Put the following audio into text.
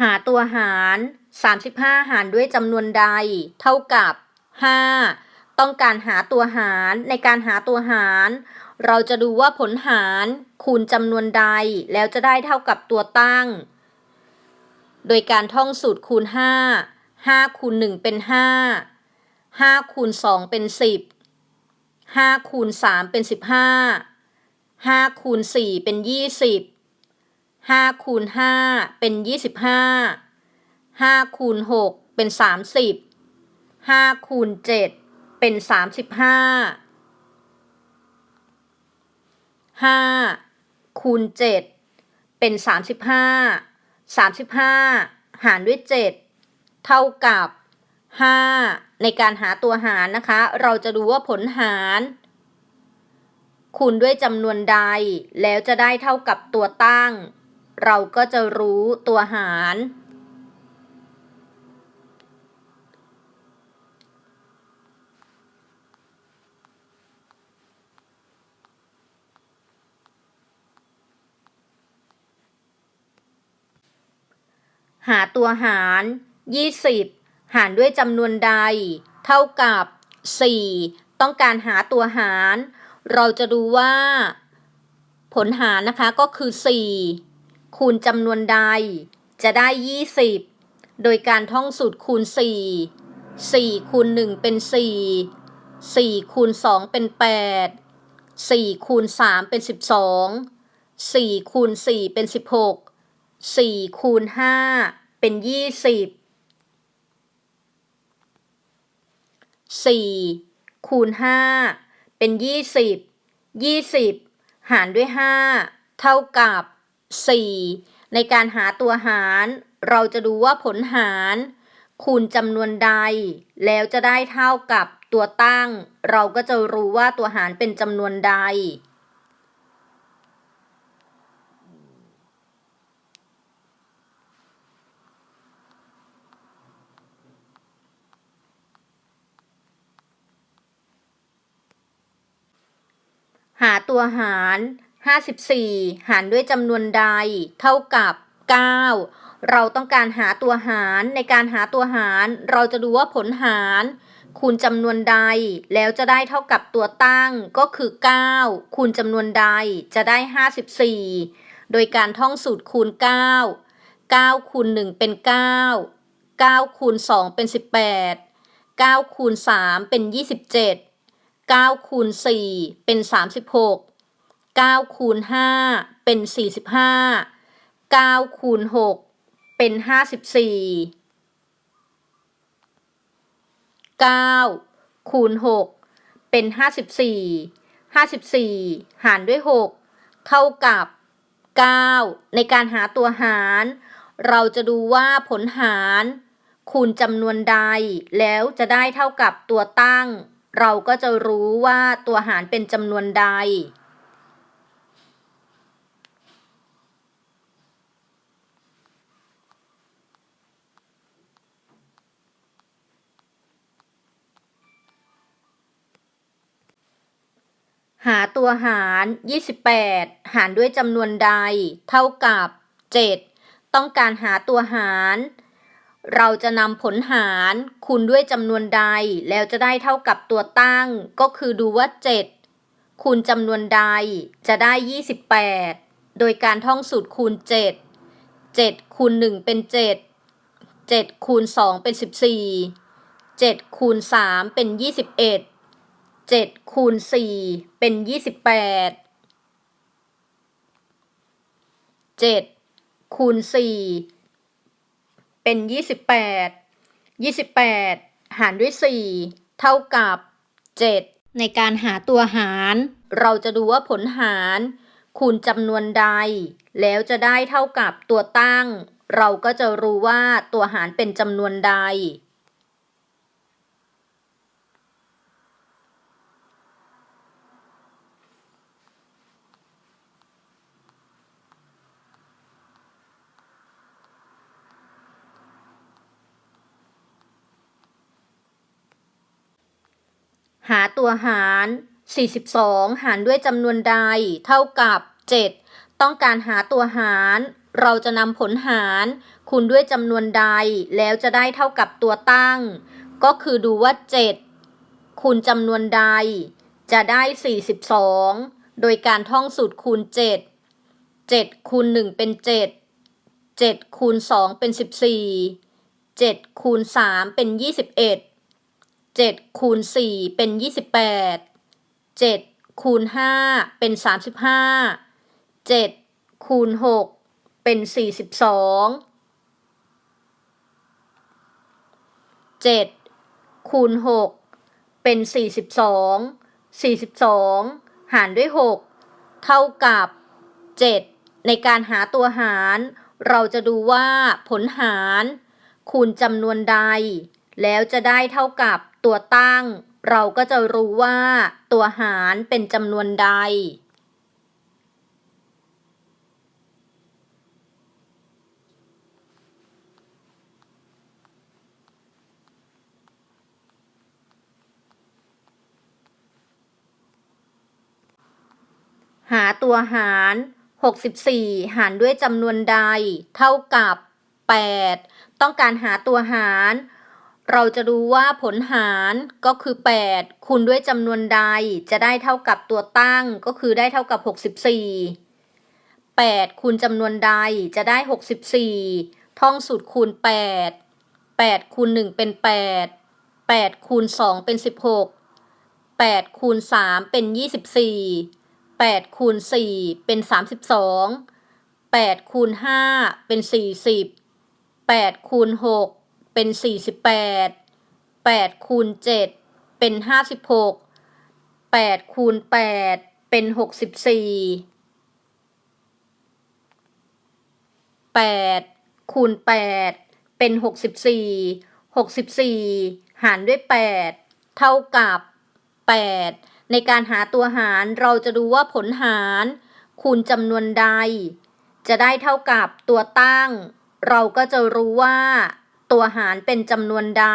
หาตัวหาร 35 หารด้วยจำนวนใด เท่ากับ 5 ต้องการหาตัวหารในการหาตัวหาร เราจะดูว่าผลหารคูณจำนวนใดแล้วจะได้เท่ากับตัวตั้ง โดยการท่องสูตรคูณ 5 5คูณ1เป็น 5 5คูณ2เป็น 10 5คูณ3เป็น 15 5คูณ4เป็น 20 5คูณ5เป็น 25 5คูณ6เป็น 30 5คูณ7เป็น 35 5คูณ7เป็น 35 35 หารด้วย 7 เท่ากับ 5 ในการหาตัวหารนะคะ เราจะดูว่าผลหารคูณด้วยจำนวนใดแล้วจะได้เท่ากับตัวตั้ง เราก็จะรู้ตัวหาร หาตัวหาร 20 หารด้วยจำนวนใด เท่ากับ 4 ต้องการหาตัวหาร เราจะดูว่า ผลหารนะคะก็คือ 4 คูณจำนวนใด จะได้ 20 โดยการท่องสูตรคูณ 4 4คูณ1เป็น 4 4คูณ2เป็น 8 4คูณ3เป็น 12 4คูณ4เป็น 16 4คูณ5เป็น 20 4คูณ5เป็น 20 20 หารด้วย 5 เท่ากับ 4 ในการหาตัวหาร เราจะดูว่าผลหาร คูณจำนวนใด แล้วจะได้เท่ากับตัวตั้ง เราก็จะรู้ว่าตัวหารเป็นจำนวนใด หาตัวหาร 54 หารด้วยจำนวนใด เท่ากับ 9 เราต้องการหาตัวหารในการหาตัวหาร เราจะดูว่าผลหาร คูณจำนวนใด แล้วจะได้เท่ากับตัวตั้งก็คือ 9 คูณจำนวนใดจะได้ 54 โดยการท่องสูตรคูณ 9 9 คูณ 1 เป็น 9 9 คูณ 2 เป็น 18 9 คูณ 3 เป็น 27 9 คูณ 4 เป็น 36 9คูณ5เป็น 45 9คูณ6เป็น 54 9คูณ6เป็น 54 54 หารด้วย 6 เท่ากับ 9 ในการหาตัวหาร เราจะดูว่าผลหารคูณจำนวนใด แล้วจะได้เท่ากับตัวตั้ง เราก็จะรู้ว่าตัวหารเป็นจำนวนใด หาตัวหาร 28 หารด้วยจำนวนใด เท่ากับ 7 ต้องการหาตัวหาร เราจะนำผลหารคูณด้วยจำนวนใด แล้วจะได้เท่ากับตัวตั้ง ก็คือดูว่า 7 คูณจำนวนใดจะได้ 28 โดยการท่องสูตรคูณ 7 7 คูณ 1 เป็น 7 7 คูณ 2 เป็น 14 7 คูณ 3 เป็น 21 7คูณ4เป็น28 7คูณ4เป็น28 28หารด้วย4เท่ากับ7ในการหาตัวหาร เราจะดูว่าผลหาร คูณจำนวนใด แล้วจะได้เท่ากับตัวตั้ง เราก็จะรู้ว่าตัวหารเป็นจำนวนใด หาตัวหาร 42 หารด้วยจำนวนใด เท่ากับ 7 ต้องการหาตัวหาร เราจะนำผลหาร คูณด้วยจำนวนใด แล้วจะได้เท่ากับตัวตั้ง ก็คือดูว่า 7 คูณจำนวนใด จะได้ 42 โดยการท่องสูตรคูณ 7 7 คูณ 1 เป็น 7 7 คูณ 2 เป็น 14 7 คูณ 3 เป็น 21 7คูณ4เป็น28 7คูณ5เป็น35 7คูณ6เป็น42 7คูณ6เป็น42 42หารด้วย6เท่ากับ7ในการหาตัวหาร เราจะดูว่าผลหาร คูณจำนวนใด แล้วจะได้เท่ากับ ตัวตั้ง เราก็จะรู้ว่าตัวหารเป็นจำนวนใด หาตัวหาร 64 หารด้วยจำนวนใด เท่ากับ 8 ต้องการหาตัวหาร เราจะดูว่าผลหารก็คือ 8 คูณด้วยจำนวนใดจะได้เท่ากับตัวตั้งก็คือได้เท่ากับ 64 8 คูณจำนวนใดจะได้ 64 ท่องสูตรคูณ 8 8 คูณ 1 เป็น 8 8 คูณ 2 เป็น 16 8 คูณ 3 เป็น 24 8 คูณ 4 เป็น 32 8 คูณ 5 เป็น 40 8 คูณ 6 เป็น 48 8คูณ7เป็น 56 8คูณ8เป็น 64 8คูณ8เป็น 64 64 หารด้วย 8 เท่ากับ 8 ในการหาตัวหารเราจะดูว่าผลหาร คูณจำนวนใด จะได้เท่ากับตัวตั้ง เราก็จะรู้ว่า ตัวหารเป็นจำนวนใด